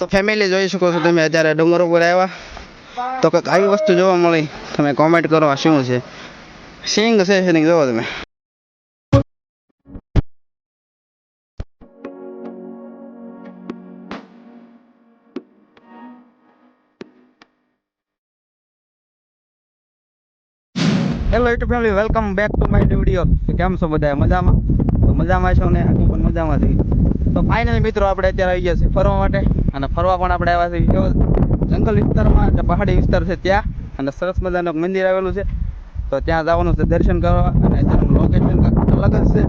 તો ફેમિલી જોઈ શકો છો તમે અત્યારે ડુંગર ઉપર આવ્યા. તો કંઈક આવી વસ્તુ જોવા મળી. તમે કોમેન્ટ કરો આ શું છે. સિંગ છે છે જોવો તમે. Hello YouTube family welcome back to my video કેમ છો બધા? મજામાં? મજામાં છો ને? હું પણ મજામાં છું તો ફાઇનલ મિત્રો આપણે અત્યારે આવી ગયા છે ફરવા માટે. અને ફરવા પણ આપણે આવ્યા છીએ કેવો જંગલ વિસ્તારમાં, જે પહાડી વિસ્તાર છે ત્યાં. અને સરસ મજાનું મંદિર આવેલું છે. તો ત્યાં જવાનું છે દર્શન કરવા. અને ત્યાંનું લોકેશન અલગ જ છે.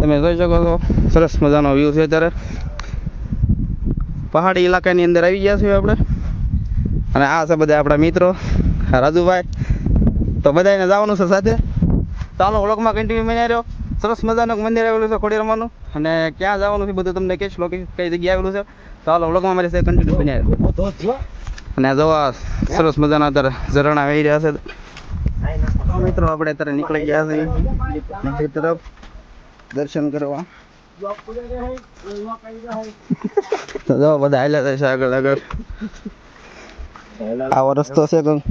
તમે જોઈ શકો છો, સરસ મજાનો વ્યૂ છે અત્યારે. પહાડી ઇલાકાની અંદર આવી ગયા છીએ આપણે. અને આ છે બધા આપણા મિત્રો, રાજુભાઈ. તો બધાને જવાનું છે સાથે. ચાલો વ્લોગમાં કન્ટિન્યુ બનાવી રહ્યો. સરસ મજાનું મંદિર આવેલું છે ખોડી રમવાનું અને ક્યાં જવાનું છે બધું તમને કહીશ લોકેશન કઈ જગ્યાએ આવેલું છે. ચાલો વ્લોગમાં મારી સાથે કન્ટિન્યુ બન્યા અને જો સરસ મજાના અત્યારે ઝરણા આવી રહ્યા છે. મિત્રો, આપણે અત્યારે નીકળી ગયા છે મંદિર તરફ. દર્શન કરવા. તો જો થાય છે આગળ આગળ. આવો રસ્તો છે કંઈક.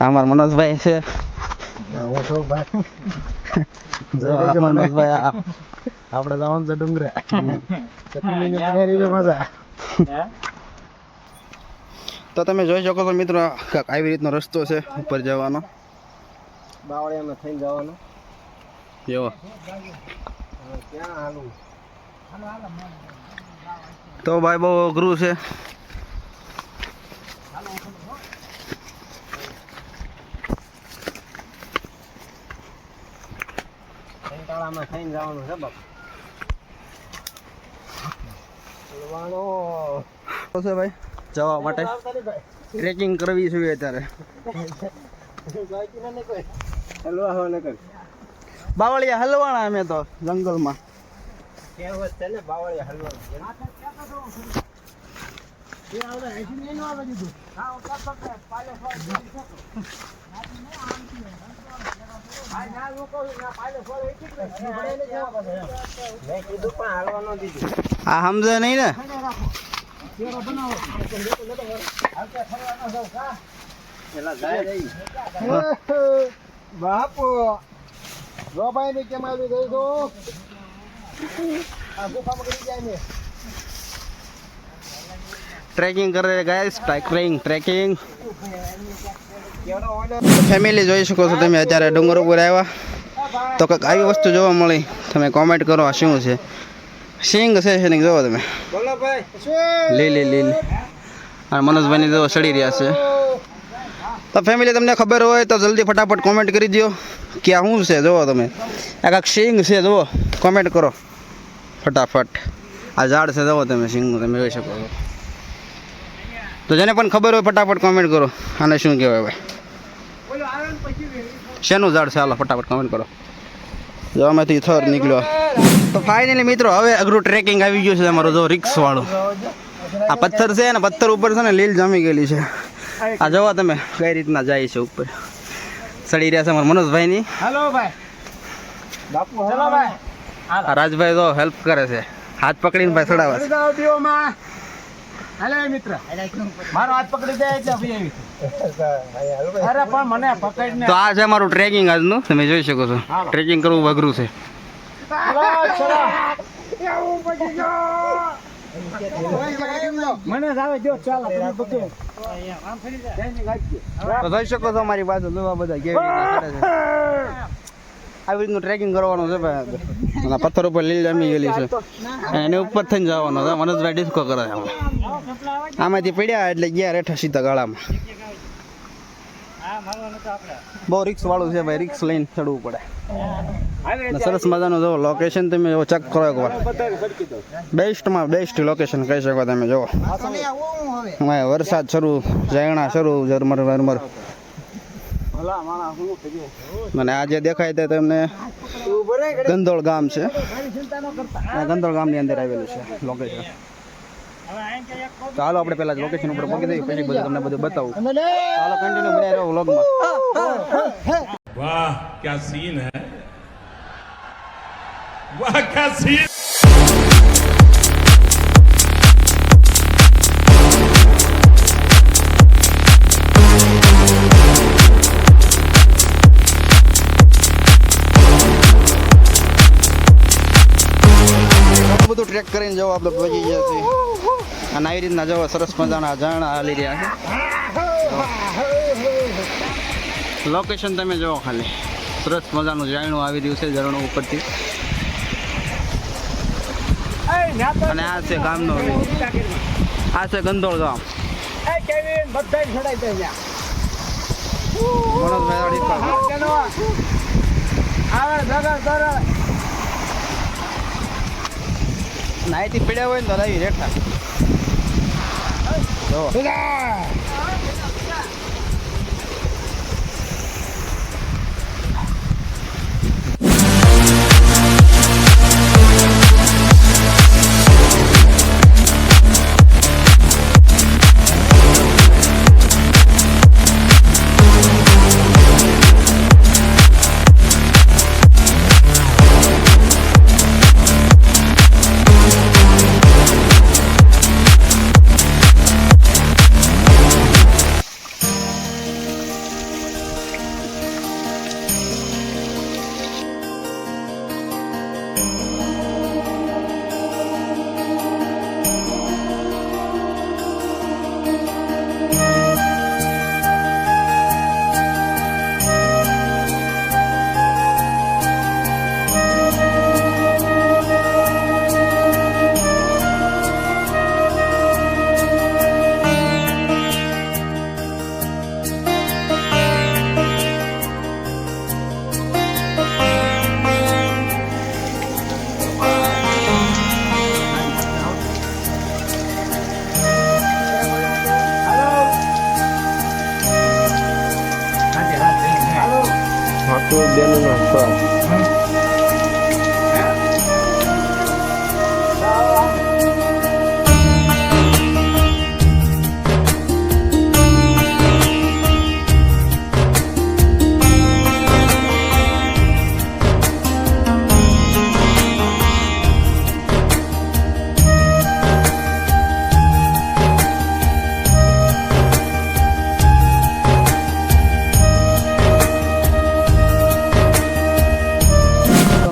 અમાર મનોજભાઈ છે. જો આ મનોજભાઈ આ આપણે જવાનું છે ડુંગરે. મજા. તો તમે જોઈ શકો છો મિત્રો આવી રીતનો રસ્તો છે ઉપર જવાનો. બાવળિયામાં થઈને જવાનો. એવો. તો ભાઈ બહુ અઘરું છે. કંટાળામાં થઈને જવાનું છે બાપ. બોલવાનો શું છે ભાઈ? જવા માટે. ટ્રેકિંગ કરવી જોઈએ અત્યારે. હલવા હવા ન કર બાવળિયા હલવાણા અમે તો જંગલમાં. કહેવત છે ને બાવળિયા હલવાનું? મેં આ સમજે નહીં ને? બાપુ રોબાઈ ને કેમ આવી ગઈ તો આ ગુફામાં કરી જાય ને. ટ્રેકિંગ કરે ગાઈસ ટ્રેકિંગ ટ્રેકિંગ ફેમિલી જોઈ શકો છો તમે, અત્યારે ડુંગર ઉપર આવ્યા. તો કંઈક આવી વસ્તુ જોવા મળી. તમે કોમેન્ટ કરો, આ શું છે? સિંગ છે નહીં જોવો તમે. લી લી લીલી અને મનોજભાઈની જો ચડી રહ્યા છે. તો ફેમિલી તમને ખબર હોય તો જલ્દી ફટાફટ કોમેન્ટ કરી દો કે આ શું છે જુઓ તમે. આ કાંક સિંગ છે જુઓ કોમેન્ટ કરો. ફટાફટ. આ ઝાડ છે જુઓ તમે, સિંગ તમે જોઈ શકો છો. તો જેને પણ ખબર હોય, ફટાફટ કોમેન્ટ કરો. આને શું કહેવાય ભાઈ? શેનું ઝાડ છે? હાલો ફટાફટ કમેન્ટ કરો. જો આમાંથી થર નીકળ્યો. તો ફાઇનલી મિત્રો હવે અઘરું ટ્રેકિંગ આવી ગયું છે અમારું જો રિક્સ વાળું. આ પથ્થર છે ને પથ્થર ઉપર છે ને લીલ જામી ગયેલી છે. આ જોવા તમે કઈ રીતના જાય છે ઉપર. ચડી રહ્યા છે અમારા મનોજભાઈની. હેલો ભાઈ. બાપુ હેલો ભાઈ. રાજભાઈ તો હેલ્પ કરે છે. હાથ પકડીને ભાઈ ચડાવે છે. હાલે મિત્ર. મારો હાથ પકડી દે એટલે ભાઈ અરે પણ મને પકડીને તો આ છે મારું ટ્રેકિંગ આજનું. તમે જોઈ શકો છો. ટ્રેકિંગ કરવું અઘરું છે. મને આવે જો ચાલો તો જોઈ શકો છો મારી બાજુ જોવા બધા કેવી છે. આવી રીતનું ટ્રેકિંગ કરવાનું છે ભાઈ અને પથ્થર ઉપર લીલ જામી ગયેલી છે. એને ઉપર થઈને જવાનું છે. મનોજભાઈ ડિસ્કો કરે છે. આમાં આમાંથી પડ્યા એટલે ગયા રેઠા સીધા ગાળામાં. બહુ રિક્સ વાળું છે ભાઈ રિક્સ લઈને ચડવું પડે. સરસ મજાનું જો લોકેશન તમે ચેક કરો એકવાર. બેસ્ટમાં બેસ્ટ લોકેશન કહી શકો તમે જો અમારે વરસાદ શરૂ જાયણા શરૂ, ઝરમર ઝરમર. મને આજે દેખાય તે તમને ગંદોળ ગામ છે. ગંદોળ ગામની અંદર આવેલું છે લોકેશન ચાલો આપણે પેલા લોકેશન ઉપર મૂકી દઈએ પછી બધું તમને બધું બતાવું. ચાલો કન્ટિન્યુ બની રહ્યો વ્લોગમાં વાહ ક્યા સીન હે? વાહ ક્યા સીન બધું ટ્રેક કરીને જાઓ આપણે પહોંચી ગયા અને આવી રીતના જવો, સરસ મજાના ઝરણા હાલી રહ્યા છે. લોકેશન તમે જુઓ ખાલી. સરસ મજાનું જાણું આવી રહ્યું છે ઝરણું ઉપરથી. અને આ છે ગામનો આ છે ગંધોળ ગામ. એ પીડ્યા હોય ને તો. રેઠા? આવે જગર કરે. નાઈથી પીડ્યા હોય ને તો આવી રેઠા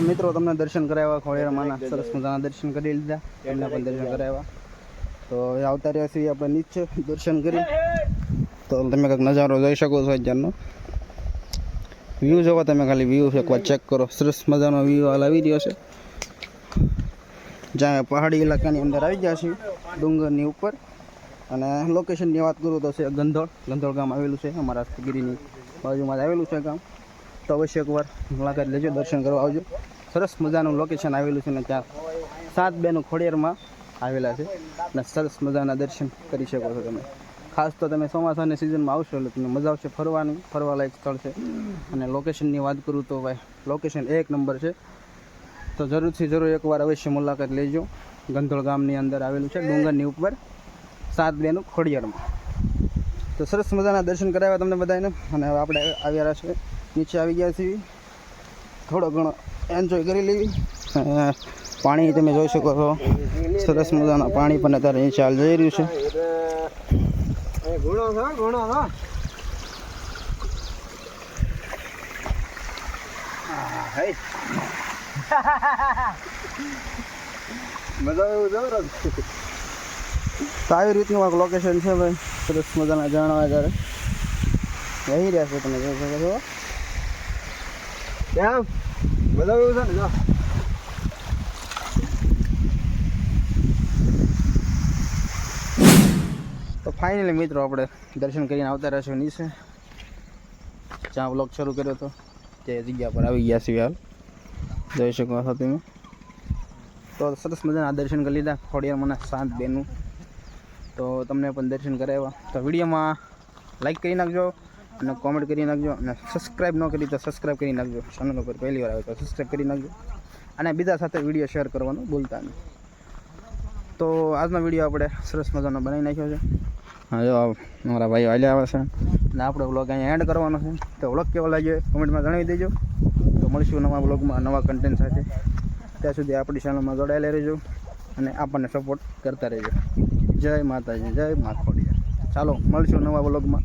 મિત્રો તમને દર્શન કરાવ્યા ખોડિયારમાંના સરસ મજાના દર્શન કરી લીધા. એમને પણ દર્શન કરાવ્યા. તો આવતા રહ્યા છીએ આપણે નીચે દર્શન કરી. તો તમે કંઈક નજારો જોઈ શકો છો અત્યારનો. વ્યૂ જોવો તમે ખાલી વ્યૂ એકવાર ચેક કરો. સરસ મજાનો વ્યૂ હાલ આવી રહ્યો છે. જ્યાં પહાડી ઇલાકાની અંદર આવી ગયા છીએ ડુંગરની ઉપર. અને લોકેશનની વાત કરું તો છે ગંધોળ. ગંધોળ ગામ આવેલું છે અમારા ગીરીની બાજુમાં આવેલું છે ગામ. તો અવશ્ય એકવાર મુલાકાત લેજો દર્શન કરવા આવજો. સરસ મજાનું લોકેશન આવેલું છે ને ત્યાં સાત બેનું ખોડિયારમાં આવેલા છે. અને સરસ મજાના દર્શન કરી શકો છો તમે. ખાસ તો તમે ચોમાસાની સિઝનમાં આવશો એટલે તમને મજા આવશે ફરવાની. ફરવાલાયક સ્થળ છે. અને લોકેશનની વાત કરું તો ભાઈ લોકેશન એક નંબર છે. તો જરૂરથી જરૂર એકવાર અવશ્ય મુલાકાત લેજો. ગંધોળ ગામની અંદર આવેલું છે, ડુંગરની ઉપર સાત બેનું ખોડિયારમાં. તો સરસ મજાના દર્શન કરાવ્યા તમને બધાને અને હવે આપણે આવ્યા છે. નીચે આવી ગયા છીએ. થોડો ઘણો એન્જોય કરી લેવી. પાણી તમે જોઈ શકો છો. સરસ મજાના પાણી પણ અત્યારે અહીં ચાલ જઈ રહ્યું છે. મજા એવું જબરદસ્ત. તો આવી રીતનું આ લોકેશન છે ભાઈ. સરસ મજાના જાણવા ત્યારે રહી રહ્યા છો તમે, જોઈ શકો છો. કેમ? આવે એવું છે ને જો. તો ફાઇનલી મિત્રો આપણે દર્શન કરીને આવતા રહેશું નીચે. જ્યાં બ્લોગ શરૂ કર્યો હતો, તે જગ્યા પર આવી ગયા છીએ હાલ. જોઈ શકો છો તમે. તો સરસ મજાના દર્શન કરી લીધા ખોડિયારમાંના શાંત બેનું. તો તમને પણ દર્શન કરાવ્યા. તો વિડીયોમાં લાઈક કરી નાખજો. અને કોમેન્ટ કરી નાખજો અને સબસ્ક્રાઈબ ન કરી તો સબસ્ક્રાઈબ કરી નાખજો. ચેનલ ઉપર પહેલી વાર આવે તો સબસ્ક્રાઈબ કરી નાખજો. અને બીજા સાથે વીડિયો શેર કરવાનું ભૂલતા નહીં. તો આજનો વીડિયો આપણે સરસ મજાનો બનાવી નાખ્યો છે. હા મારા ભાઈઓ હાલ્યા આવે છે. અને આપણે વ્લોગ અહીંયા એન્ડ કરવાનો છે. તો વ્લોગ કેવો લાગ્યો કોમેન્ટમાં જણાવી દેજો. તો મળીશું નવા વ્લોગમાં નવા કન્ટેન્ટ સાથે. ત્યાં સુધી આપણી ચેનલમાં જોડાયેલા રહેજો અને આપણને સપોર્ટ કરતા રહેજો. જય માતાજી, જય માખોડિયા ચાલો, મળીશું નવા વ્લોગમાં